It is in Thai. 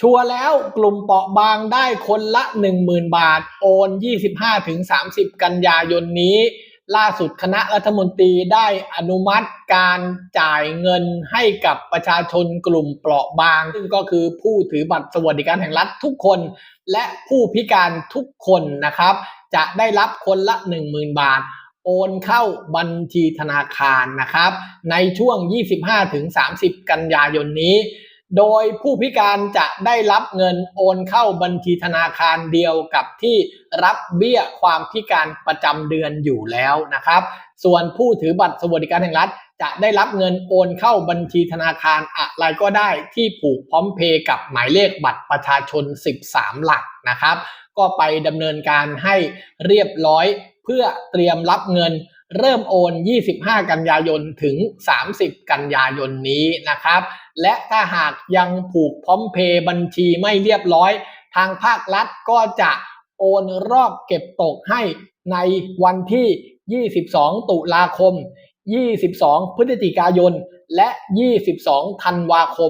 ชัวร์แล้วกลุ่มเปราะบางได้คนละ 10,000 บาท โอน 25-30 กันยายนนี้ ล่าสุดคณะรัฐมนตรีได้อนุมัติการจ่ายเงินให้กับประชาชนกลุ่มเปราะบาง ซึ่งก็คือผู้ถือบัตรสวัสดิการแห่งรัฐทุกคน และผู้พิการทุกคนนะครับ จะได้รับคนละ 10,000 บาทโอนเข้าบัญชีธนาคารนะครับ ในช่วง 25-30 กันยายนนี้ โดยผู้พิการจะได้รับเงินโอนเข้าบัญชีธนาคารเดียวกับที่รับเบี้ยความพิการประจำเดือนอยู่แล้วนะครับ ส่วนผู้ถือบัตรสวัสดิการแห่งรัฐ จะได้รับเงินโอนเข้าบัญชีธนาคารอะไรก็ได้ที่ผูกพร้อมเพย์กับหมายเลขบัตรประชาชน 13 หลักนะครับ ก็ไปดำเนินการให้เรียบร้อยเพื่อเตรียมรับเงิน เริ่มโอน 25 กันยายน ถึง 30 กันยายนนี้นะครับ และถ้าหากยังผูกพร้อมเพย์บัญชีไม่เรียบร้อย ทางภาครัฐก็จะโอนรอบเก็บตกให้ในวันที่ 22 ตุลาคม 22 พฤศจิกายน และ 22 ธันวาคม